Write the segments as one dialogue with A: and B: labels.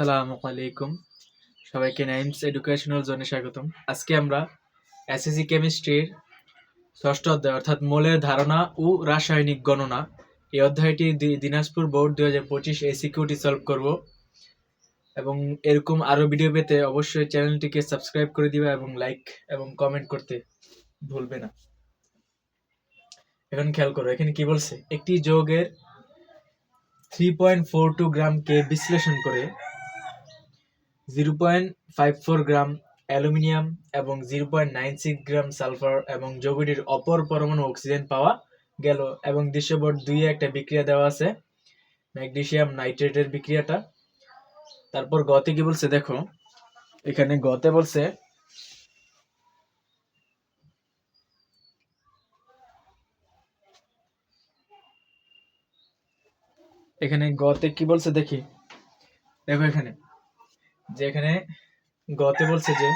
A: আসসালামু আলাইকুম। সবাইকে নাইমস এডুকেশনাল জোনে স্বাগতম। আজকে আমরা এসএসসি কেমিস্ট্রির ষষ্ঠ অধ্যায়, অর্থাৎ মোলের ধারণা ও রাসায়নিক গণনা, এই অধ্যায়টি দিনাজপুর বোর্ড দুই হাজার পঁচিশ এই সিকিউরিটি সলভ করব। এবং এরকম আরও ভিডিও পেতে অবশ্যই চ্যানেলটিকে সাবস্ক্রাইব করে দিবে এবং লাইক এবং কমেন্ট করতে ভুলবে না। এখন খেয়াল করো, এখানে কি বলছে? একটি যৌগের থ্রি পয়েন্ট ফোর টু গ্রামকে বিশ্লেষণ করে zero point five four gram aluminium এবং zero point nine six gram sulphur এবং যৌগটির অপর পরমাণু অক্সিজেন পাওয়া গেল এবং দৃশ্যপট দুইয়ে একটা বিক্রিয়া দেওয়া আছে। ম্যাগনেসিয়াম নাইট্রেটের বিক্রিয়াটা। তারপর গতে কি বলছে দেখো, এখানে গতে বলছে এখানে গতে কি বলছে দেখি। দেখো এখানে। যে এখানে গতে বলছে যে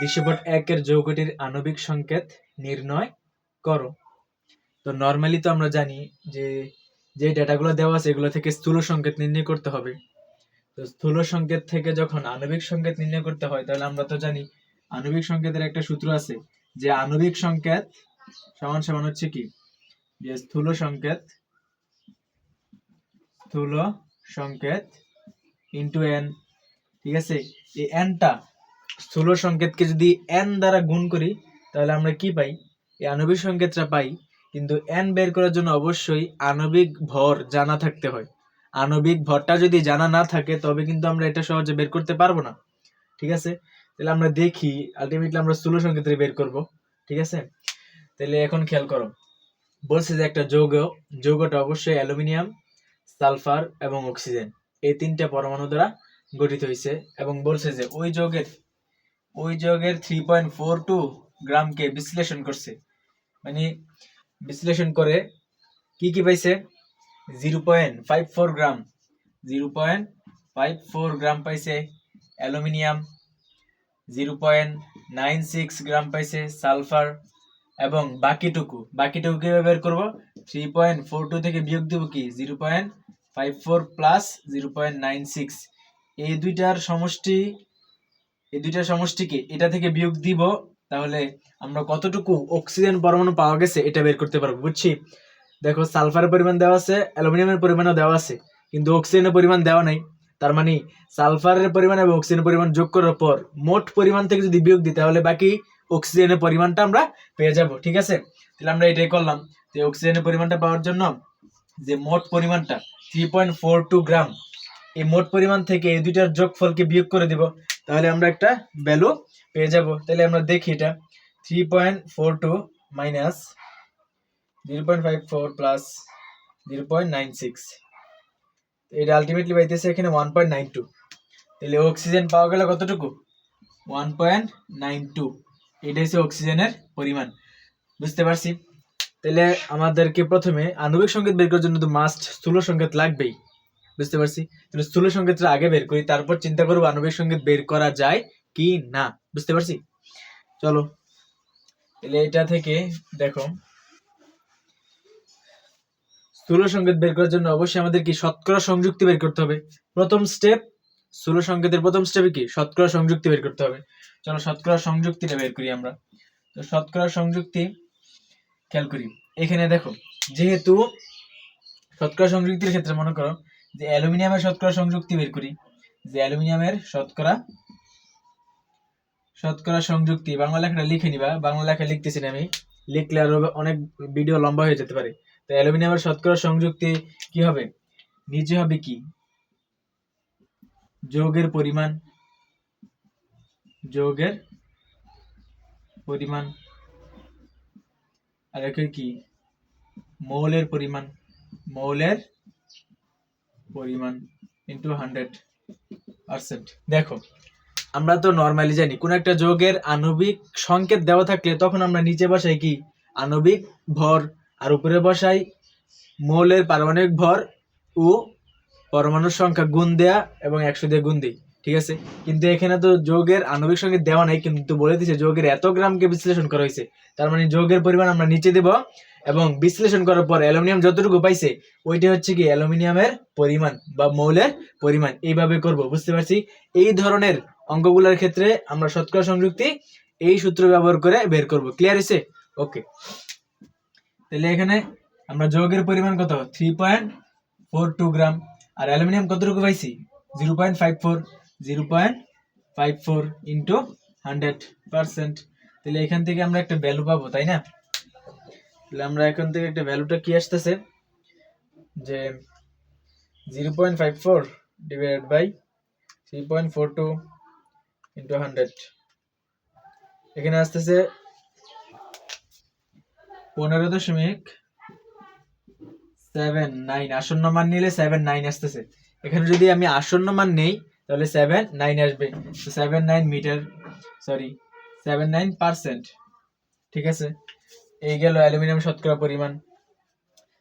A: দৃশ্যপট একের যৌগটির আণবিক সংকেত নির্ণয় করো। তো নর্মালি তো আমরা জানি যে যে ডেটাগুলো দেওয়া আছে এগুলো থেকে স্থূল সংকেত নির্ণয় করতে হবে। তো স্থূল সংকেত থেকে যখন আণবিক সংকেত নির্ণয় করতে হয়, তাহলে আমরা তো জানি আণবিক সংকেতের একটা সূত্র আছে যে আণবিক সংকেত সমান সমান হচ্ছে কি? যে স্থূল সংকেত স্থূল সংকেত ইন্টু এন ঠিক আছে? এই এনটা স্থূল সংকেতকে যদি এন দ্বারা গুণ করি, তাহলে আমরা কি পাই? এই আণবিক সংকেতটা পাই, কিন্তু এন বের করার জন্য অবশ্যই আণবিক ভর জানা থাকতে হয়। আণবিক ভরটা যদি জানা না থাকে, তবে কিন্তু আমরা এটা সহজে বের করতে পারব না। ঠিক আছে? তাহলে আমরা দেখি আলটিমেটলি আমরা স্থূল সংকেতের বের করব। ঠিক আছে? তাহলে এখন খেয়াল করো। বলছে যে একটা যৌগ, যৌগটা অবশ্যই অ্যালুমিনিয়াম, সালফার এবং অক্সিজেন। এই তিনটা পরমাণু দ্বারা গঠিত হয়েছে এবং বলছে যে ওই যোগের ওই যোগের থ্রি পয়েন্ট ফোর টু গ্রামকে বিশ্লেষণ করছে। মানে বিশ্লেষণ করে কি কি পাইছে? Zero point five four gram. Zero point five four gram পাইছে aluminium. Zero point nine six gram পাইছে সালফার। এবং বাকিটুকু বাকিটুকু কীভাবে বের করব? থ্রি পয়েন্ট ফোর টু থেকে বিয়োগ দেবো কি? Zero point five four plus zero point nine six এই দুইটার সমষ্টি, এই দুইটার সমষ্টিকে এটা থেকে বিয়োগ দিব, তাহলে আমরা কতটুকু অক্সিজেন পরমাণু পাওয়া গেছে এটা বের করতে পারব, বুঝছি? দেখো সালফারের পরিমাণ দেওয়া আছে অ্যালুমিনিয়ামের পরিমাণও দেওয়া আছে, কিন্তু অক্সিজেনের পরিমাণ দেওয়া নাই। তার মানে সালফারের পরিমাণ এবং অক্সিজেনের পরিমাণ যোগ করার পর মোট পরিমাণ থেকে যদি বিয়োগ দিই, তাহলে বাকি অক্সিজেনের পরিমাণটা আমরা পেয়ে যাব, ঠিক আছে? তাহলে আমরা এটাই করলাম, যে অক্সিজেনের পরিমাণটা পাওয়ার জন্য যে মোট পরিমাণটা three point four two gram এই মোট পরিমাণ থেকে এই দুইটার যোগফলকে বিয়োগ করে দিব, তাহলে আমরা একটা ভ্যালু পেয়ে যাব। তাহলে আমরা দেখি এটা। Three point four two minus zero point five four plus zero point nine six এটা আলটিমেটলি পাইতেছে এখানে ওয়ান পয়েন্ট নাইন টু তাহলে অক্সিজেন পাওয়া গেল কতটুকু? ওয়ান পয়েন্ট নাইন টু এটা হচ্ছে অক্সিজেনের পরিমাণ। বুঝতে পারছি? তাহলে আমাদেরকে প্রথমে আণবিক সংকেত বের করার জন্য তো মাস্ট স্থূল সংকেত লাগবেই। বুঝতে পারছি? তাহলে স্থূল সংকেতটা আগে বের করি, তারপর চিন্তা করব আণবিক সংকেত বের করা যায় কি না, বুঝতে পারছি? চলো, তাহলে এটা থেকে দেখো। স্থূল সংকেত বের করার জন্য অবশ্যই আমাদের কি শতকরা সংযুক্তি বের করতে হবে? প্রথম স্টেপ স্থূল সংকেতের প্রথম স্টেপে কি? শতকরা সংযুক্তি বের করতে হবে। চলো শতকরা সংযুক্তিটা বের করি আমরা। তো শতকরা সংযুক্তি খেয়াল করি। এখানে দেখো, যেহেতু শতকরা সংযুক্তির ক্ষেত্রে মনে করো যে অ্যালুমিনিয়ামের শতকরা সংযুক্তি বের করি। যে অ্যালুমিনিয়ামের শতকরা শতকরা সংযুক্তি, বাংলা লেখাটা লিখে নিবা। বাংলা লেখা লিখতেছি না আমি। লিখলে আরও অনেক ভিডিও লম্বা হয়ে যেতে পারে। তো অ্যালুমিনিয়ামের শতকরা সংযুক্তি কি হবে? নিচে হবে কি? যৌগের পরিমাণ যৌগের পরিমাণ, আর একে কি? মৌলের পরিমাণ, মৌলের পরিমাণ ইন্টু হান্ড্রেড পার্সেন্ট দেখো, আমরা তো নর্মালি জানি, কোন একটা যৌগের আণবিক সংকেত দেওয়া থাকলে তখন আমরা নিচে বসাই কি? আণবিক ভর, আর উপরে বসাই মৌলের পারমাণবিক ভর ও পরমাণুর সংখ্যা গুণ দেয়া এবং একশো দিয়ে গুণ দিই, ঠিক আছে? কিন্তু এখানে তো যৌগের আণবিক সংকেত দেওয়া নাই, কিন্তু বলে দিছে, যৌগের এত গ্রামকে বিশ্লেষণ করা হয়েছে। তার মানে যৌগের পরিমাণ আমরা নিচে দেব এবং বিশ্লেষণ করার পর অ্যালুমিনিয়াম যতটুকু পাইছে, ওইটা হচ্ছে কি অ্যালুমিনিয়ামের পরিমাণ বা মৌলের পরিমাণ। এইভাবে করব, বুঝতে পারছি? এই ধরনের অঙ্কগুলোর ক্ষেত্রে আমরা শতকরা সংযুক্তি এই সূত্র ব্যবহার করে বের করব। ক্লিয়ার হয়েছে ওকে তাহলে এখানে আমরা যৌগের পরিমাণ কত? Three point four two gram. আর অ্যালুমিনিয়াম কতটুকু পাইছি? Zero point five four zero point five four into hundred percent তাহলে এখান থেকে আমরা একটা ভ্যালু পাবো, তাই না? তাহলে আমরা এখান থেকে একটা ভ্যালুটা কি আসতেছে? যে zero point five four divided by three point four two into hundred এখানে আসতেছে পনেরো দশমিক সেভেন নাইন আসন্ন মান নিলে সেভেন নাইন আসতেছে। এখানে যদি আমি আসন্ন মান নেই, তাহলে সেভেন নাইন আসবে। Seven nine metre sorry seven nine percent ঠিক আছে? এই গেল অ্যালুমিনিয়াম শতকরা পরিমাণ।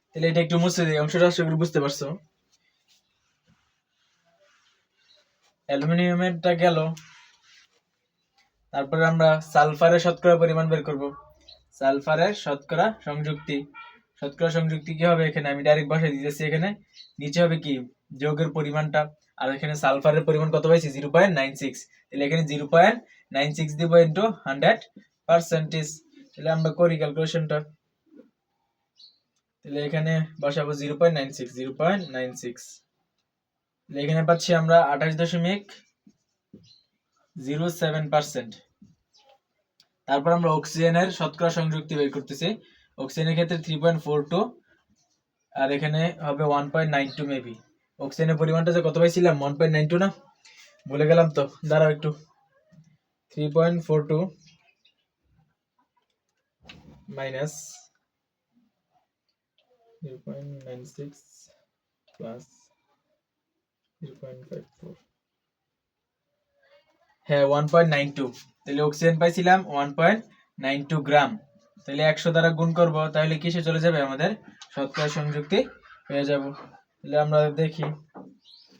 A: তাহলে এটা একটু মুছে দিই অংশটা আশা করি বুঝতে পারছ। অ্যালুমিনিয়ামেরটা গেল। তারপরে আমরা সালফারের শতকরা পরিমাণ বের করব। সালফারের শতকরা সংযুক্তি। শতকরা সংযুক্তি কি হবে এখানে? আমি ডাইরেক্ট বসাই দিতেছি এখানে। নিচে হবে কি? যৌগের পরিমাণটা। আর এখানে সালফারের পরিমাণ কত পাইছি? জিরো পয়েন্ট নাইন সিক্স তাহলে এখানে জিরো পয়েন্ট নাইন সিক্স দিব ইন্টু হান্ড্রেড পার্সেন্টেজ তাহলে আমরা করি ক্যালকুলেশনটা তাহলে এখানে বসাবো zero point nine six zero point nine six তাহলে এখানে পাচ্ছি আমরা আঠাশ দশমিক জিরো সেভেন পার্সেন্ট তারপর আমরা অক্সিজেনের শতকরা সংযুক্তি বের করতেছি। অক্সিজেনের ক্ষেত্রে থ্রি পয়েন্ট ফোর টু আর এখানে হবে one point nine two maybe অক্সিজেনের পরিমাণটা যে কত পাইছিলাম? ওয়ান পয়েন্ট নাইন টু না? বলে গেলাম তো, দাঁড়াও একটু। Three point four two minus zero point nine six হ্যাঁ ওয়ান পয়েন্ট নাইন টু তাহলে অক্সিজেন পাইছিলাম one point nine two gram তাহলে একশো দ্বারা গুণ করব, তাহলে কিসে চলে যাবে? আমাদের শতকরা সংযুক্তি পেয়ে যাব। তাহলে আমরা দেখি।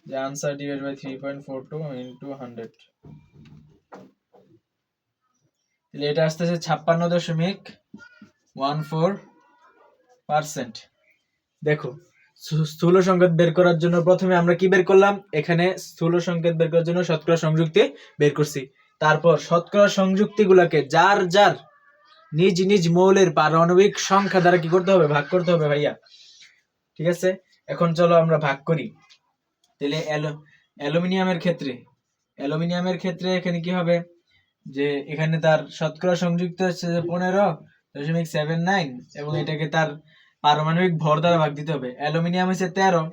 A: যে answer divide by three point four two into hundred তাহলে এটা আসতেছে ছাপ্পান্ন দশমিক ওয়ান ফোর পার্সেন্ট। দেখো স্থূ- স্থূল সংকেত বের করার জন্য প্রথমে আমরা কি বের করলাম? এখানে স্থূল সংকেত বের করার জন্য শতকরা সংযুক্তি বের করছি। তারপর শতকরা সংযুক্তি গুলাকে যার যার নিজ নিজ মৌলের পারমাণবিক সংখ্যা দ্বারা কি করতে হবে? ভাগ করতে হবে ভাইয়া। ঠিক আছে? এখন চলো আমরা ভাগ করি। তাহলে অ্যালু- অ্যালুমিনিয়ামের ক্ষেত্রে অ্যালুমিনিয়ামের ক্ষেত্রে এখানে কি হবে? যে এখানে তার শতকরা সংযুক্ত হচ্ছে পনেরো দশমিক সেভেন নাইন এবং এটাকে তার পারমাণবিক ভর দ্বারা ভাগ দিতে হবে। অ্যালুমিনিয়াম হচ্ছে তেরো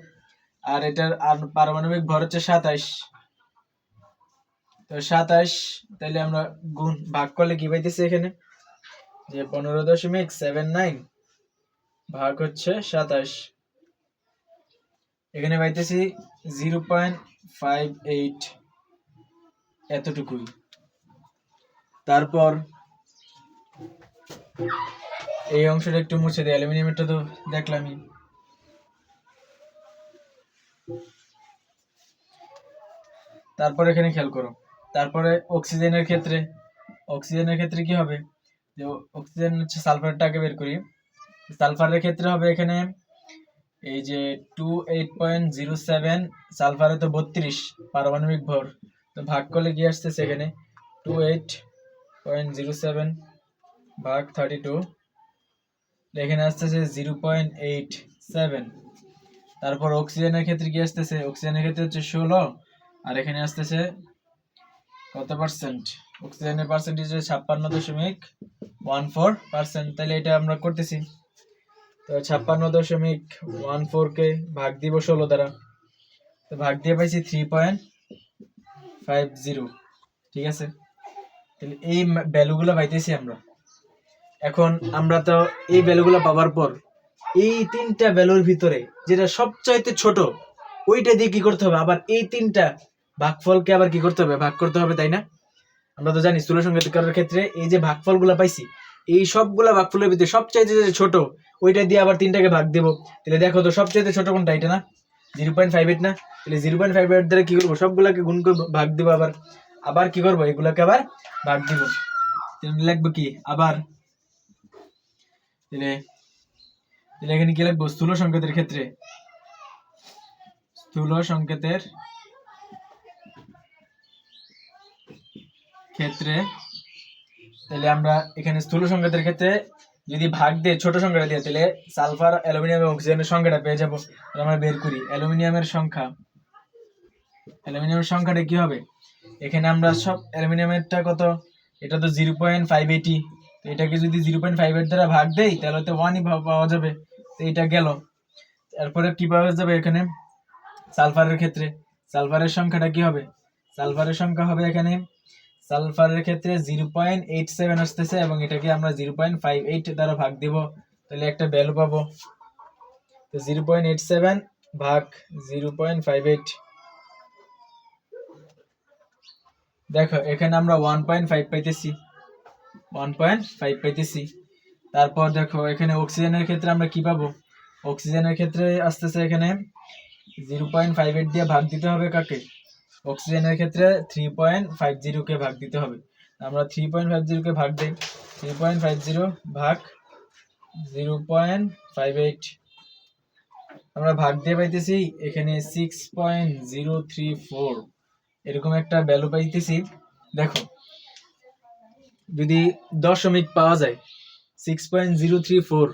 A: আর এটার আর পারমাণবিক ভর হচ্ছে সাতাশ তো সাতাশ তাহলে আমরা গুণ ভাগ করলে কি পাইতেছি এখানে? যে পনেরো দশমিক সেভেন নাইন ভাগ হচ্ছে সাতাশ এখানে পাইতেছি জিরো পয়েন্ট ফাইভ এইট এতটুকুই। তারপর এই অংশটা একটু মুছে দেয় অ্যালুমিনিয়ামটা তো দেখলামই। তারপর এখানে খেয়াল করো, তারপরে অক্সিজেনের ক্ষেত্রে অক্সিজেনের ক্ষেত্রে কি হবে? যে অক্সিজেন হচ্ছে সালফারটাকে বের করি। সালফারের ক্ষেত্রে হবে এখানে এই যে two eight point zero seven, সালফারে তো বত্রিশ, পারমাণবিক ভর। তো ভাগ করলে কি আসতেছে এখানে? Two eight point zero seven ভাগ থার্টি টু এখানে আসতেছে জিরো পয়েন্ট এইট সেভেন তারপর অক্সিজেনের ক্ষেত্রে কি আসতেছে? অক্সিজেনের ক্ষেত্রে হচ্ছে ষোলো। আর এখানে আসতেছে কত পার্সেন্ট অক্সিজেনের পার্সেন্টেজ ছাপ্পান্ন দশমিক ওয়ান ফোর পার্সেন্ট তাহলে এটা আমরা করতেছি। তো ছাপ্পান্ন দশমিক ওয়ান ফোরকে ভাগ দিব ষোলো দ্বারা। তো ভাগ দিয়ে পাইছি থ্রি পয়েন্ট ফাইভ জিরো ঠিক আছে? তাহলে এই ভ্যালুগুলো পাইতেছি আমরা। এখন আমরা তো এই ভ্যালুগুলো পাওয়ার পর এই তিনটা ভ্যালুর ভিতরে যেটা সবচাইতে ছোট, ওইটা দিয়ে কি করতে হবে? আবার এই তিনটা ভাগফলকে আবার কি করতে হবে? ভাগ করতে হবে, তাই না? আমরা তো জানি স্থূল সংকেত করার ক্ষেত্রে এই যে ভাগফলগুলো পাইছি, এই সবগুলা ভাগফলের ভিতরে সবচাইতে যে ছোট, ওইটা দিয়ে আবার তিনটাকে ভাগ দেবো। তাহলে দেখো তো সবচাইতে ছোট কোনটা? এটা না? জিরো পয়েন্ট ফাইভ এইট না? তাহলে জিরো পয়েন্ট ফাইভ এইট দ্বারা কি করব? সবগুলাকে গুণ করব, ভাগ দেবো আবার। আবার কি করব? এগুলাকে আবার ভাগ দিব। লিখব কি? আবার তাহলে তাহলে এখানে কি লিখব স্থূল সংকেতের ক্ষেত্রে। স্থূল সংকেতের ক্ষেত্রে, তাহলে আমরা এখানে স্থূল সংকেতের ক্ষেত্রে যদি ভাগ দিয়ে ছোট সংখ্যাটা দিয়ে, তাহলে সালফার, অ্যালুমিনিয়াম এবং অক্সিজেনের সংখ্যাটা পেয়ে যাব। আমরা বের করি অ্যালুমিনিয়ামের সংখ্যা। অ্যালুমিনিয়ামের সংখ্যাটা কি হবে? এখানে আমরা সব অ্যালুমিনিয়ামেরটা কত? এটা তো জিরো পয়েন্ট ফাইভ এইটি এটাকে যদি জিরো পয়েন্ট ফাইভ এইট দ্বারা ভাগ দেই, তাহলে তো ওয়ানই পাওয়া যাবে। তো এটা গেল। তারপরে কি পাওয়া যাবে এখানে? সালফারের ক্ষেত্রে। সালফারের সংখ্যাটা কি হবে? সালফারের সংখ্যা হবে এখানে। সালফারের ক্ষেত্রে জিরো পয়েন্ট এইট সেভেন আসতেছে এবং এটাকে আমরা জিরো পয়েন্ট ফাইভ এইট দ্বারা ভাগ দিব। তাহলে একটা ভ্যালু পাবো। তো জিরো পয়েন্ট এইট সেভেন ভাগ জিরো পয়েন্ট ফাইভ এইট দেখো, এখানে আমরা ওয়ান পয়েন্ট ফাইভ পাইতেছি। ওয়ান পয়েন্ট ফাইভ পাইতেছি তারপর দেখো, এখানে অক্সিজেনের ক্ষেত্রে আমরা কি পাবো? অক্সিজেনের ক্ষেত্রে আসতেছে এখানে জিরো পয়েন্ট ফাইভ এইট দিয়ে ভাগ দিতে হবে কাকে? অক্সিজেনের ক্ষেত্রে থ্রি পয়েন্ট ফাইভ জিরোকে ভাগ দিতে হবে। আমরা থ্রি পয়েন্ট ফাইভ জিরোকে ভাগ দিই। থ্রি পয়েন্ট ফাইভ জিরো ভাগ জিরো পয়েন্ট ফাইভ এইট আমরা ভাগ দিয়ে পাইতেছি, এখানে six point zero three four এরকম একটা ভ্যালু পাইতেছি। দেখো যদি দশমিক পাওয়া যায় six point zero three four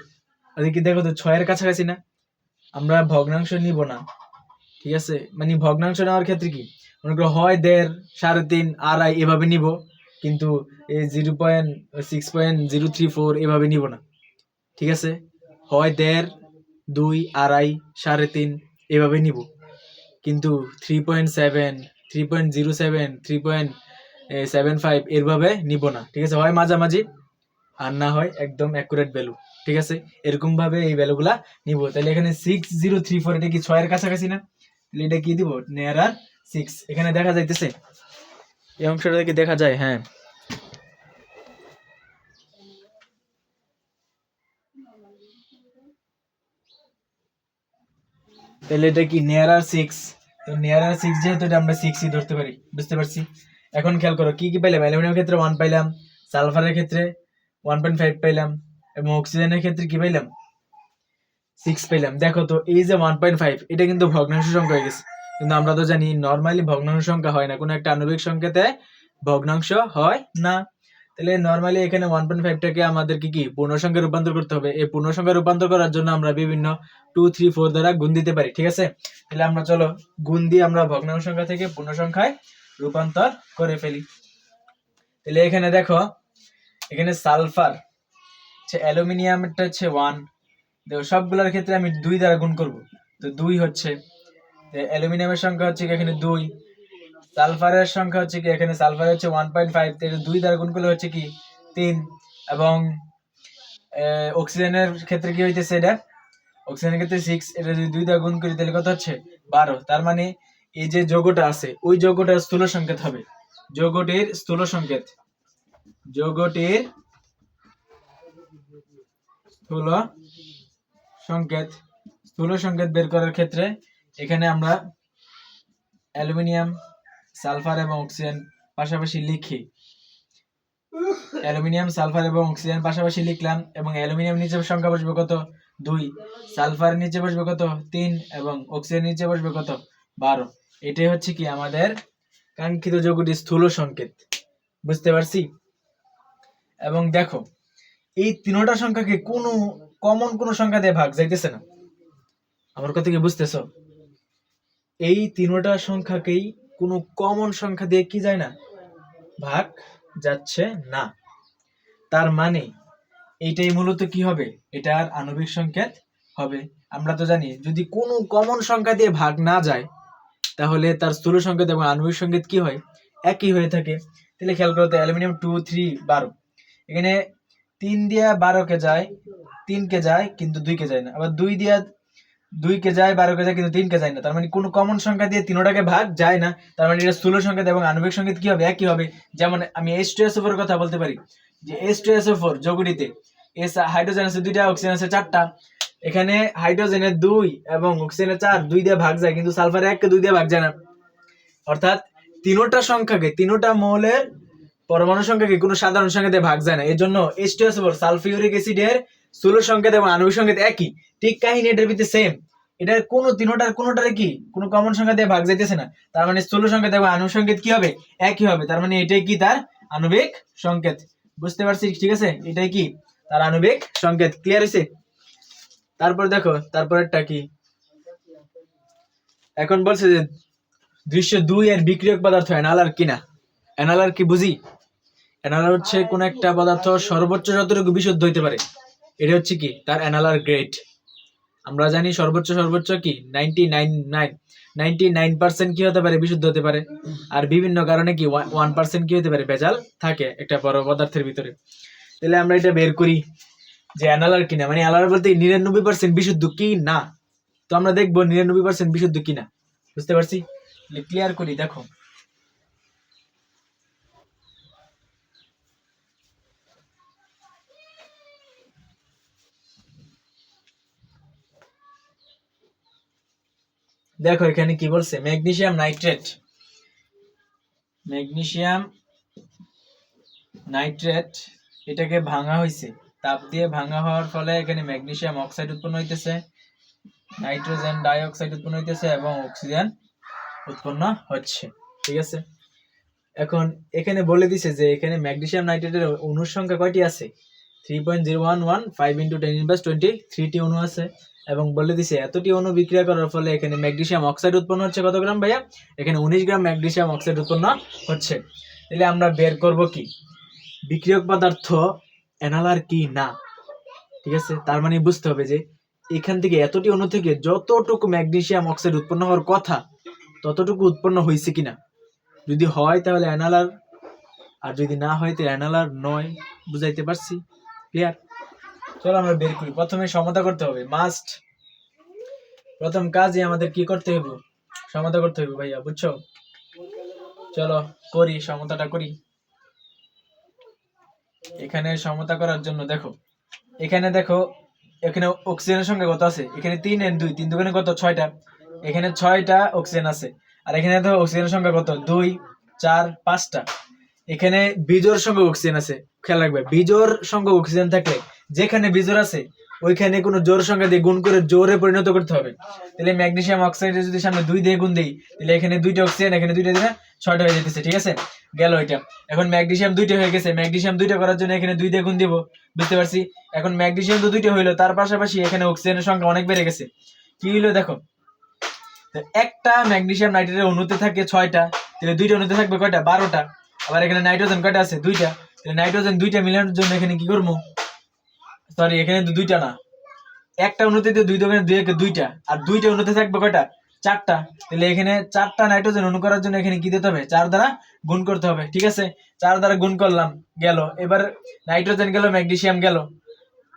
A: আর কি দেখো তো, ছয়ের কাছাকাছি না? আমরা ভগ্নাংশ নিব না, ঠিক আছে? মানে ভগ্নাংশ নেওয়ার ক্ষেত্রে কি? মনে করো হয় দেড়, সাড়ে তিন, আড়াই, এভাবে নিব, কিন্তু এই zero point six point zero three four এভাবে নিব না, ঠিক আছে? হয় দেড়, দুই, আড়াই, সাড়ে তিন, এভাবে নিব, কিন্তু three point seven three point zero seven three point seven five এরভাবে নিব না, ঠিক আছে? হয় মাঝামাঝি, আর না হয় একদম অ্যাকুরেট ভ্যালু ঠিক আছে? এরকম ভাবে এই ভ্যালুগুলা নিব। তাহলে এখানে সিক্স জিরো থ্রি ফোর এটা কি ছয়ের কাছাকাছি না? তাহলে এটা কি দিব? নেয়ার আর সিক্স এখানে দেখা যাইতেছে, এই অংশটা কি দেখা যায়? হ্যাঁ। তাহলে এটা কি নেয়ার আর সিক্স তো নিয়ার আর সিক্স যেহেতু এটা আমরা সিক্সই ধরতে পারি, বুঝতে পারছি? এখন খেয়াল করো, কি কি পাইলাম? অ্যালুমিনিয়ামের ক্ষেত্রে ওয়ান পাইলাম, সালফারের ক্ষেত্রে ওয়ান পয়েন্ট ফাইভ পাইলাম, এবং অক্সিজেনের ক্ষেত্রে কি পাইলাম? সিক্স পাইলাম। দেখো তো, এই যে ওয়ান পয়েন্ট ফাইভ এটা কিন্তু ভগ্নাংশ সংখ্যা হয়ে গেছে। কিন্তু আমরা তো জানি নর্মালি ভগ্নাংশ সংখ্যা হয় না। কোনো একটা আণবিক সংখ্যাতে ভগ্নাংশ হয় না। তাহলে নর্মালি এখানে ওয়ান পয়েন্ট ফাইভটাকে আমাদেরকে কি? পূর্ণ সংখ্যায় রূপান্তর করতে হবে। এই পূর্ণ সংখ্যায় রূপান্তর করার জন্য আমরা বিভিন্ন টু থ্রি ফোর দ্বারা গুণ দিতে পারি, ঠিক আছে? তাহলে আমরা চলো, গুণ দিয়ে আমরা ভগ্নাংশ সংখ্যা থেকে পূর্ণ সংখ্যায় রূপান্তর করে ফেলি। তাহলে এখানে দেখো, এখানে সালফার, হচ্ছে অ্যালুমিনিয়ামটা হচ্ছে ওয়ান দেখো সবগুলোর ক্ষেত্রে আমি দুই দ্বারা গুণ করব। তো দুই হচ্ছে অ্যালুমিনিয়ামের সংখ্যা হচ্ছে এখানে দুই, সালফারের সংখ্যা হচ্ছে কি এখানে সালফার হচ্ছে ওয়ান পয়েন্ট ফাইভ দুই দ্বারা গুণ করলে হচ্ছে কি তিন, এবং অক্সিজেনের ক্ষেত্রে কি হইতেছে এটা? অক্সিজেনের ক্ষেত্রে সিক্স এটা যদি দুই দ্বারা গুণ করি তাহলে কত হচ্ছে? বারো, তার মানে এই যে যৌগটা আছে, ওই যৌগটার স্থূল সংকেত হবে। যৌগটির স্থূল সংকেত। যৌগটির স্থূল সংকেত। স্থূল সংকেত বের করার ক্ষেত্রে এখানে আমরা অ্যালুমিনিয়াম, সালফার এবং অক্সিজেন পাশাপাশি লিখি। অ্যালুমিনিয়াম, সালফার এবং অক্সিজেন পাশাপাশি লিখলাম এবং অ্যালুমিনিয়াম নিচে সংখ্যা বসবে কত? দুই। সালফার নিচে বসবে কত? তিন এবং অক্সিজেন নিচে বসবে কত? বারো। এটাই হচ্ছে কি আমাদের কাঙ্ক্ষিত যৌগটির স্থূল সংকেত। বুঝতে পারছি? এবং দেখো, এই তিনটা সংখ্যাকে কোনো কমন কোনো সংখ্যা দিয়ে ভাগ যাইতেছে না। আমার কথা কি বুঝতেছো? এই তিনটা সংখ্যাকেই কোনো কমন সংখ্যা দিয়ে কি যায় না? ভাগ যাচ্ছে না। তার মানে এইটাই মূলত কি হবে? এটার আণবিক সংকেত হবে। আমরা তো জানি, যদি কোনো কমন সংখ্যা দিয়ে ভাগ না যায় তাহলে তার স্থূল সংকেত এবং আণবিক সংকেত কি হয়? একই হয়ে থাকে। তাহলে খেয়াল করো অ্যালুমিনিয়াম টু থ্রি বারো। এখানে তিন দিয়া বারোকে যায়, তিনকে যায়, কিন্তু দুইকে যায় না। আবার দুই দিয়া দুইকে যায়, বারোকে যায়, কিন্তু তিনকে যায় না। তার মানে কোনো কমন সংখ্যা দিয়ে তিনোটাকে ভাগ যায় না। তার মানে এটা স্থূল সংকেত এবং আণবিক সংকেত কি হবে? একই হবে। যেমন আমি এইচ টু এস কথা বলতে পারি। যে এস টু এস ফোর যোগটিতে এস হাইড্রোজেন আছে দুইটা অক্সিজেন আছে চারটা। এখানে হাইড্রোজেনের দুই এবং অক্সিজেনের চার দুই দিয়ে ভাগ যায়, কিন্তু সালফার এককে দুই দিয়ে ভাগ যায় না। অর্থাৎ তিনোটা সংখ্যাকে, তিনোটা মৌলের পরমাণু সংখ্যাকে কোনো সাধারণ সংখ্যা দিয়ে ভাগ যায় না। এর জন্য এইচ ফোর সালফিউরিক অ্যাসিডের স্থূল সংকেত এবং আণবিক সংকেত একই। ঠিক কাহিনী এটার ভিতরে সেম এটার কোনো তিনোটার কোনোটারে কি? কোনো কমন সংখ্যা দিয়ে ভাগ যাইতেছে না। তার মানে স্থূল সংকেত এবং আণবিক সংকেত কি হবে? একই হবে। তার মানে এটাই কি তার আণবিক সংকেত? বুঝতে পারছিস ঠিক আছে? এটাই কি? তার আণবিক সংকেত। ক্লিয়ার হয়েছে তারপর দেখো, তারপরেরটা কি? এখন বলছে যে, দৃশ্য দুই এর বিক্রিয়ক পদার্থ অ্যানালার কিনা। অ্যানালার কি বুঝি? অ্যানালার হচ্ছে কোন একটা পদার্থ সর্বোচ্চ যতটুকু বিশুদ্ধ হইতে পারে, এটা হচ্ছে কি? তার অ্যানালার গ্রেড। আমরা জানি সর্বোচ্চ সর্বোচ্চ কি? Ninety nine nine. Ninety nine percent কি হতে পারে? বিশুদ্ধ হতে পারে। আর বিভিন্ন কারণে কি ওয়ান পার্সেন্ট কি হতে পারে? ভেজাল থাকে একটা বড় পদার্থের ভিতরে। তাহলে আমরা এটা বের করি। যে অ্যানালার কিনা মানে অ্যানালার বলতে নিরানব্বই পার্সেন্ট বিশুদ্ধ কি না? তো আমরা দেখব নিরানব্বই পার্সেন্ট বিশুদ্ধ কিনা বুঝতে পারছি? ক্লিয়ার করি, দেখো। দেখো এখানে কি বলছে? Magnesium nitrate. ম্যাগনেসিয়াম নাইট্রেট, এটাকে ভাঙা হয়েছে তাপ দিয়ে ভাঙা হওয়ার ফলে এখানে ম্যাগনেসিয়াম অক্সাইড উৎপন্ন হইতেছে, নাইট্রোজেন ডাই অক্সাইড উৎপন্ন হইতেছে এবং অক্সিজেন উৎপন্ন হচ্ছে, ঠিক আছে? এখন এখানে বলে দিছে যে এখানে ম্যাগনেসিয়াম নাইট্রেটের অণুর সংখ্যা কয়টি আছে? Three point zero one one five into ten inverse twenty thirty অণু আছে, এবং বলে দিছে এতটি অণু বিক্রিয়া করার ফলে এখানে ম্যাগনেসিয়াম অক্সাইড উৎপন্ন হচ্ছে। কত গ্রাম ভাইয়া? এখানে উনিশ গ্রাম ম্যাগনেসিয়াম অক্সাইড উৎপন্ন হচ্ছে। তাহলে আমরা বের করব কি? বিক্রিয়ক পদার্থ অ্যানালার কি না? ঠিক আছে? তার মানে বুঝতে হবে যে, এখান থেকে এতটি অণু থেকে যতটুকু ম্যাগনেসিয়াম অক্সাইড উৎপন্ন হওয়ার কথা, ততটুকু উৎপন্ন হয়েছে কিনা? যদি হয় তাহলে অ্যানালার আর যদি না হয় তাহলে অ্যানালার নয়। বুঝাইতে পারছি? ক্লিয়ার চলো আমরা বের করি। প্রথমে সমতা করতে হবে। মাস্ট প্রথম কাজই আমাদের কি করতে হবে সমতা করতে হবে ভাইয়া, বুঝছ? চলো করি, সমতাটা করি। এখানে সমতা করার জন্য দেখো। এখানে দেখো, এখানে অক্সিজেনের সংখ্যা কত আছে? এখানে তিন এন দুই। তিন দুগুণে কত? ছয়টা। এখানে ছয়টা অক্সিজেন আছে। আর এখানে দেখো অক্সিজেনের সংখ্যা কত? দুই, চার, পাঁচটা। এখানে বিজোর সংখ্যক অক্সিজেন আছে। খেয়াল রাখবে বিজোর সংখ্যক অক্সিজেন থাকলে যেখানে বিজোর আছে, ওইখানে কোনো জোর সংখ্যা দিয়ে গুণ করে জোরে পরিণত করতে হবে। তাহলে ম্যাগনেসিয়াম অক্সাইডের যদি সামনে দুই দিয়ে গুণ দিই, তাহলে এখানে দুইটা অক্সিজেন এখানে দুইটা দিলে ছয়টা হয়ে যেতেছে ঠিক আছে? গেল ওইটা এখন ম্যাগনেসিয়াম দুইটা হয়ে গেছে। ম্যাগনেসিয়াম দুইটা করার জন্য এখানে দুই গুণ দিব। বুঝতে পারছি? এখন ম্যাগনেশিয়াম তো দুইটা হইল, তার পাশাপাশি এখানে অক্সিজেনের সংখ্যা অনেক বেড়ে গেছে। কি হইল দেখো? একটা ম্যাগনেশিয়াম নাইট্রেটের অণুতে থাকে ছয়টা, তাহলে দুইটা অণুতে থাকবে কয়টা? বারোটা। আবার এখানে নাইট্রোজেন কয়টা আছে? দুইটা। তাহলে নাইট্রোজেন দুইটা মিলানোর জন্য এখানে কি করব? সরি এখানে দুইটা না। একটা অণুতে দুই দোকানে দুই দুইটা। আর দুইটা অণুতে থাকবে কয়টা? চারটা। তাহলে এখানে চারটা নাইট্রোজেন অণু করার জন্য এখানে কি দিতে হবে? চার দ্বারা গুণ করতে হবে, ঠিক আছে? চার দ্বারা গুণ করলাম, গেল। এবার নাইট্রোজেন গেল ম্যাগনেসিয়াম গেল।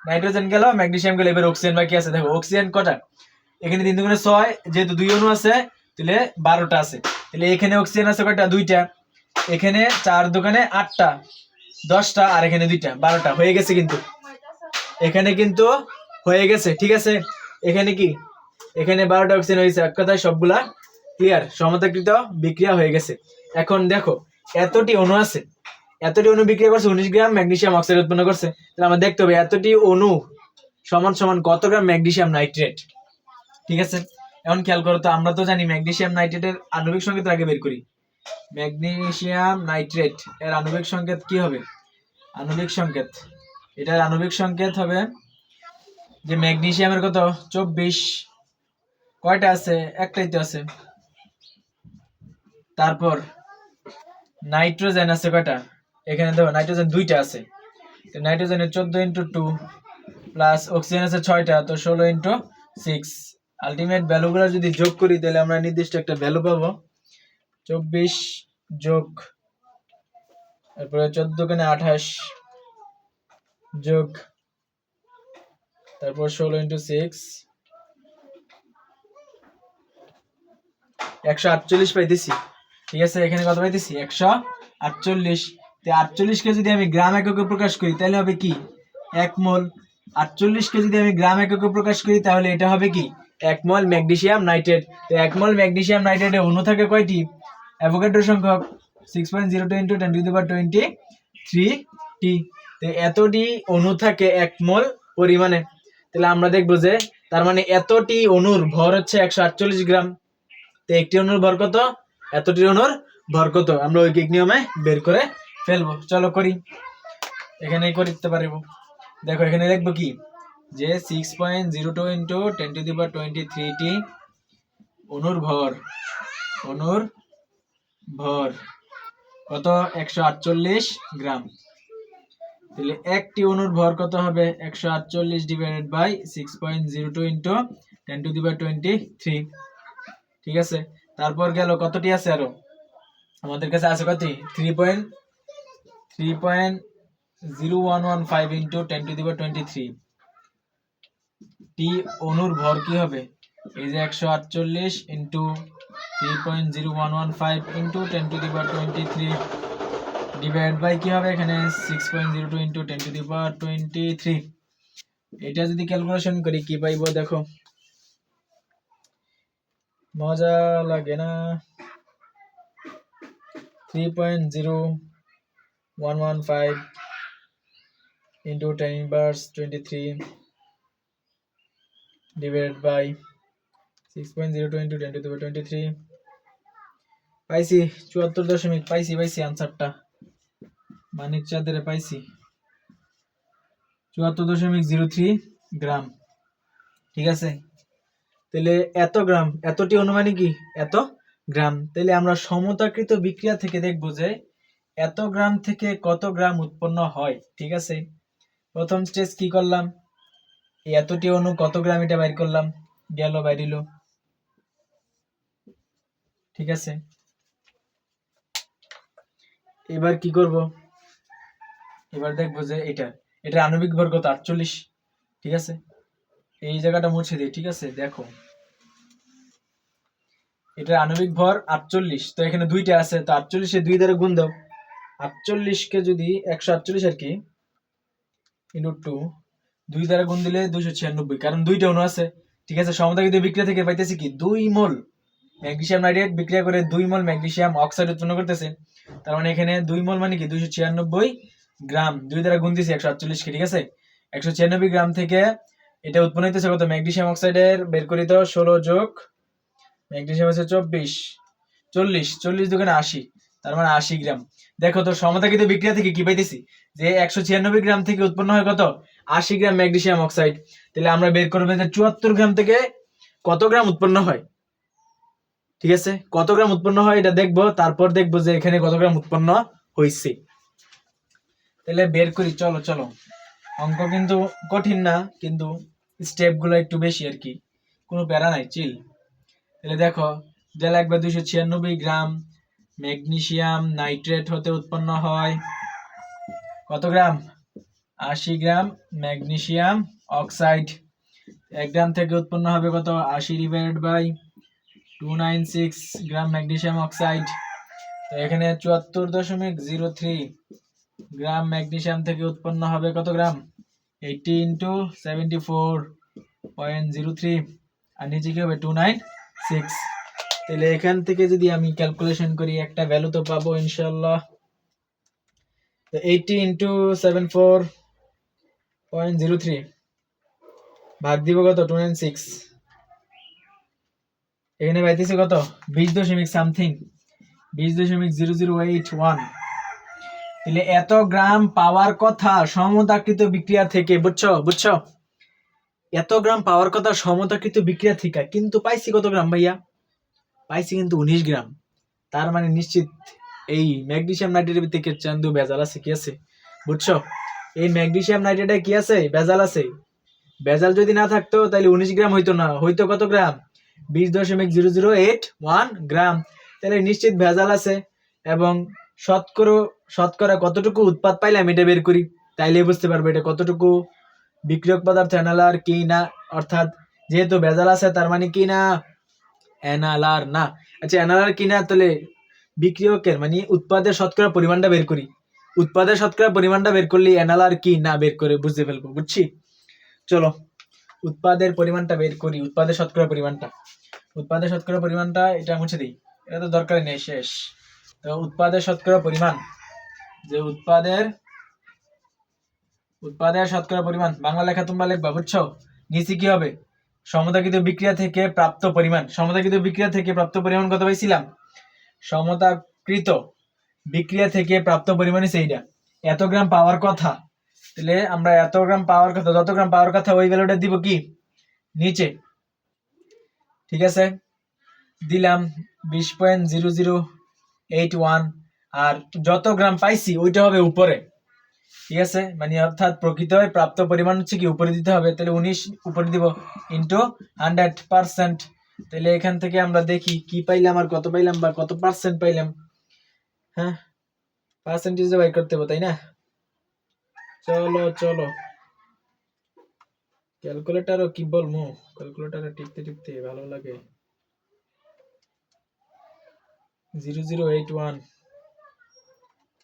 A: নাইট্রোজেন গেল ম্যাগনেসিয়াম গেল, এবার অক্সিজেন বাকি আছে। দেখো অক্সিজেন কটা? এখানে তিন দুগুণে ছয়, যেহেতু দুই অণু আছে, তাহলে বারোটা আছে। তাহলে এখানে অক্সিজেন আছে কয়টা? দুইটা। এখানে চার দোকানে আটটা, দশটা, আর এখানে দুইটা, বারোটা। হয়ে গেছে কিন্তু। এখানে কিন্তু হয়ে গেছে, ঠিক আছে? এখানে কি? এখানে বারোটা অক্সিজেন হয়েছে। এক কথায় সবগুলা ক্লিয়ার সমতাকৃত বিক্রিয়া হয়ে গেছে। এখন দেখো, এতটি অণু আছে। এতটি অণু বিক্রিয়া করছে উনিশ গ্রাম ম্যাগনেশিয়াম অক্সাইড উৎপন্ন করছে। তাহলে আমরা দেখতে হবে, এতটি অণু সমান সমান কত গ্রাম ম্যাগনেশিয়াম নাইট্রেট? ঠিক আছে? এখন খেয়াল করো তো, আমরা তো জানি ম্যাগনেশিয়াম নাইট্রেটের আণবিক সংকেত আগে বের করি। ম্যাগনেসিয়াম নাইট্রেট, এর আণবিক সংকেত কি হবে? আণবিক সংকেত। এটার আণবিক সংকেত হবে যে ম্যাগনেসিয়ামের কত? চব্বিশ। কয়টা আছে? একটাই তো আছে। তারপর নাইট্রোজেন আছে কয়টা? এখানে দেখো, নাইট্রোজেন দুইটা আছে। তো নাইট্রোজেনের চোদ্দ ইন্টু টু প্লাস অক্সিজেন আছে ছয়টা, তো ষোলো ইন্টু সিক্স। আলটিমেট ভ্যালুগুলো যদি যোগ করি, তাহলে আমরা নির্দিষ্ট একটা ভ্যালু পাবো। চব্বিশ যোগ, তারপরে চোদ্দ কেনে আঠাশ যোগ, তারপর ষোলো ইন্টু সিক্স। একশো আটচল্লিশ পাইতেছি ঠিক আছে, এখানে কত পাইতেছি একশো আটচল্লিশ। যদি আমি গ্রাম এককে প্রকাশ করি, তাহলে হবে কি? এক যদি আমি গ্রাম এককে প্রকাশ করি, তাহলে এটা হবে কি? এক মোল ম্যাগনেসিয়াম নাইট্রেট। তো এক মোল ম্যাগনেসিয়াম নাইট্রেটে অণু থাকে কয়টি? অ্যাভোগাড্রো সংখ্যক। Six point zero two into ten two twenty three টি তো এতটি অণু থাকে এক মোল পরিমাণে। তাহলে আমরা দেখব যে, তার মানে এতটি অনুর ভর হচ্ছে একশো আটচল্লিশ গ্রাম। তো একটি অনুর ভর কত? এতটি অনুর ভর কত? আমরা ঐকিক নিয়মে বের করে ফেলব। চলো করি। এখানে করতে পারব। দেখো, এখানে দেখব কি? যে six point zero two into ten to the power twenty thirty অনুর ভর অনুর ভর কত? একশো আটচল্লিশ গ্রাম। তাহলে একটি অনুর ভর কত হবে? একশো আটচল্লিশ divided by six point zero two into ten to the power twenty three ঠিক আছে? তারপর গেল কতটি আছে আরও? আমাদের কাছে আছে কত three point three point zero one one five into ten to the power twenty three টি অনুর ভর কি হবে? এই যে একশো আটচল্লিশ into three point zero one one five into ten to the power twenty three divide by কি হবে এখানে? Six point zero two into ten to the power twenty three এটা যদি ক্যালকুলেশন করি, কি পাইবো? দেখো। মজা লাগে না। Three point zero one one five into ten inverse twenty three divided by 6.02 into 10 to the power 23 পাইছি, চুয়াত্তর দশমিক, পাইছি পাইছি আনসারটা মানিক চাঁদের পাইছি। চুয়াত্তর দশমিক জিরো থ্রি গ্রাম ঠিক আছে? তাহলে এত গ্রাম, এতটি অনুমানে কি? এত গ্রাম। তাহলে আমরা সমতাকৃত বিক্রিয়া থেকে দেখব যে এত গ্রাম থেকে কত গ্রাম উৎপন্ন হয়, ঠিক আছে? প্রথম স্টেজ কি করলাম? এতটি অণু কত গ্রাম এটা বাইর করলাম? গেল বাইরিল ঠিক আছে? এবার কি করব? এবার দেখব যে এটা এটা আণবিক ভর কত? আটচল্লিশ, ঠিক আছে? এই জায়গাটা মুছে দিই, ঠিক আছে? দেখো। এটা আণবিক ভর আটচল্লিশ, তো এখানে দুইটা আছে, তো আটচল্লিশে দুই দ্বারা গুণ দাও। আটচল্লিশকে যদি একশো আটচল্লিশ আর কি ইন্টু টু দুই দ্বারা গুণ দিলে দুইশো ছিয়ানব্বই, কারণ দুইটা অণু আছে, ঠিক আছে? সমতাকৃত বিক্রিয়া থেকে পাইতেছি কি? দুই মোল ম্যাগনেসিয়াম নাইট্রেট বিক্রিয়া করে দুই মোল ম্যাগনেসিয়াম অক্সাইড উৎপন্ন করতেছে। তার মানে এখানে দুই মোল মানে কি? দুইশো ছিয়ানব্বই গ্রাম, দুই দ্বারা গুণ দিছি একশো আটচল্লিশকে, ঠিক আছে? একশো ছিয়ানব্বই গ্রাম থেকে এটা উৎপন্ন হইতেছে কত? ম্যাগনেসিয়াম অক্সাইডের, বের করি তো ষোলো যোগ ম্যাগনেসিয়াম হচ্ছে চব্বিশ, চল্লিশ চল্লিশ দোকানে আশি, তার মানে আশি গ্রাম। দেখো তো সমতাকৃত বিক্রিয়া থেকে কি পাইতেছি? যে একশো ছিয়ানব্বই গ্রাম থেকে উৎপন্ন হয় কত? আশি গ্রাম ম্যাগনেসিয়াম অক্সাইড। তাহলে আমরা বের করব যে চুয়াত্তর গ্রাম থেকে কত গ্রাম উৎপন্ন হয়? ঠিক আছে? কত গ্রাম উৎপন্ন হয় এটা দেখব, তারপর দেখব যে এখানে কত গ্রাম উৎপন্ন হয়েছে তাহলে বের করি, চলো চলো। অঙ্ক কিন্তু কঠিন না, কিন্তু স্টেপগুলো একটু বেশি আর কি। কোনো প্যারা নাই চিল তাহলে দেখো যা লাগবে দুইশো ছিয়ানব্বই গ্রাম ম্যাগনেশিয়াম নাইট্রেট হতে উৎপন্ন হয়। কত গ্রাম? আশি গ্রাম ম্যাগনেশিয়াম অক্সাইড। এক গ্রাম থেকে উৎপন্ন হবে কত? আশি divided by two nine six gram magnesium oxide. তো এখানে চুয়াত্তর দশমিক জিরো থ্রি গ্রাম ম্যাগনেশিয়াম থেকে উৎপন্ন হবে কত gram? Eighty into seventy four point zero three আর নিচে কি হবে? টু নাইন সিক্স তাহলে এখান থেকে যদি আমি ক্যালকুলেশন করি, একটা ভ্যালু তো পাবো ইনশাল্লাহ তো eighty into seven four point zero three ভাগ দিব কত? টু নাইন সিক্স এখানে পাইতেছি কত? বিশ দশমিক সামথিং বিশ দশমিক জিরো জিরো এইট ওয়ান তাহলে এত গ্রাম পাওয়ার কথা সমতাকৃত বিক্রিয়া থেকে, বুঝছ বুঝছ? এত গ্রাম পাওয়ার কথা সমতাকৃত বিক্রিয়া থেকে, কিন্তু পাইছি কত গ্রাম ভাইয়া? পাইছি কিন্তু উনিশ গ্রাম। তার মানে নিশ্চিত এই ম্যাগনেসিয়াম নাইট্রেটের থেকে চান্দু ভেজাল আছে, কি আছে? বুঝছ? এই ম্যাগনেসিয়াম নাইট্রেটে কি আছে? ভেজাল আছে। ভেজাল যদি না থাকতো, তাহলে উনিশ গ্রাম হইতো না। হইতো কত গ্রাম? বিশ দশমিক zero zero eight one gram. তাহলে নিশ্চিত ভেজাল আছে এবং শতকরা শতকরা কতটুকু উৎপাদ পাইলাম এটা বের করি? তাইলে বুঝতে পারব এটা কতটুকু বিক্রিয়ক পদার্থ অ্যানালার কি না? অর্থাৎ যেহেতু ভেজাল আছে, তার মানে কি না? অ্যানালার না। আচ্ছা অ্যানালার কি না? তাহলে বিক্রিয়কের মানে উৎপাদের শতকরা পরিমাণটা বের করি। উৎপাদের শতকরা পরিমাণটা বের করলে অ্যানালার কি না বের করে বুঝতে ফেলব, বুঝছি? চলো, উৎপাদের পরিমাণটা বের করি, উৎপাদের শতকরা পরিমাণটা। উৎপাদের শতকরা পরিমাণটা এটা মুছে দিই। এটা তো দরকার নেই, শেষ। তো উৎপাদের শতকরা পরিমাণ যে উৎপাদের উৎপাদের শতকরা পরিমাণ। বাংলা লেখা তোমরা লিখবা, বুঝছ? নিচে কি হবে? সমতাকৃত বিক্রিয়া থেকে প্রাপ্ত পরিমাণ। সমতাকৃত বিক্রিয়া থেকে প্রাপ্ত পরিমাণ কত পাইছিলাম? সমতাকৃত বিক্রিয়া থেকে প্রাপ্ত পরিমাণ সেইটা এত গ্রাম পাওয়ার কথা। তাহলে আমরা এত গ্রাম পাওয়ার কথা, যত গ্রাম পাওয়ার কথা, ওই ভ্যালুটা দিব কি? নিচে। ঠিক আছে? দিলাম বিশ point zero zero eight one আর যত গ্রাম পাইছি, ওইটা হবে উপরে। ঠিক আছে? মানে অর্থাৎ প্রকৃত প্রাপ্ত পরিমাণ হচ্ছে কি, উপরে দিতে হবে। তাহলে উনিশ উপরে দিব ইন্টু হান্ড্রেড পার্সেন্ট তাহলে এখান থেকে আমরা দেখি কি পাইলাম আর কত পাইলাম বা কত পার্সেন্ট পাইলাম। হ্যাঁ? পার্সেন্টেজ বাই করতে হবে, তাই না? চলো চলো। ক্যালকুলেটারও কি বলব? ক্যালকুলেটারে টিপতে টিপতে ভালো লাগে। Zero zero eight one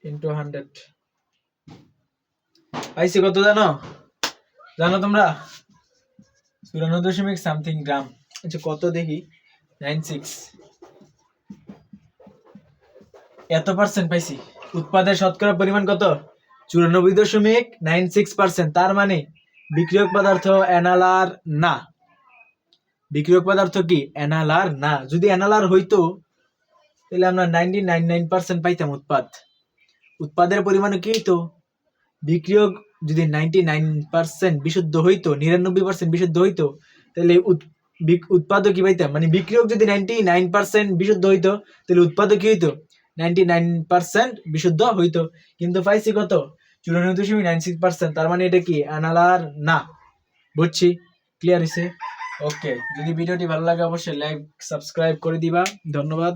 A: into hundred পাইছি কত জানো? জানো তোমরা? চুরান্ন দশমিক সামথিং গ্রাম আচ্ছা কত দেখি? নাইন সিক্স এত পার্সেন্ট পাইছি। উৎপাদের শতকরা পরিমাণ কত? চুরানব্বই দশমিক নাইন সিক্স পার্সেন্ট তার মানে বিক্রিয়ক পদার্থ অ্যানালার না। বিক্রিয়ক পদার্থ কি? অ্যানালার না। যদি অ্যানালার হইতো, তাহলে আমরা নাইনটি নাইন নাইন পার্সেন্ট পাইতাম উৎপাদ। উৎপাদের পরিমাণে কি হইতো? বিক্রিয়ক যদি নাইনটি নাইন পার্সেন্ট বিশুদ্ধ হইতো, নিরানব্বই পার্সেন্ট বিশুদ্ধ হইতো, তাহলে উৎপাদক কি পাইতাম? মানে বিক্রিয়ক যদি নাইনটি নাইন পার্সেন্ট বিশুদ্ধ হইতো, তাহলে উৎপাদক কি হইতো? নাইনটি নাইন পার্সেন্ট বিশুদ্ধ হইতো। কিন্তু পাইছি কত? চুরানব্বই দশমিক নাইন সিক্স পার্সেন্ট তার মানে এটা কি? অ্যানালার না। বুঝছি? ক্লিয়ার হয়েছে ওকে যদি ভিডিওটি ভালো লাগে, অবশ্যই লাইক সাবস্ক্রাইব করে দিবা। ধন্যবাদ।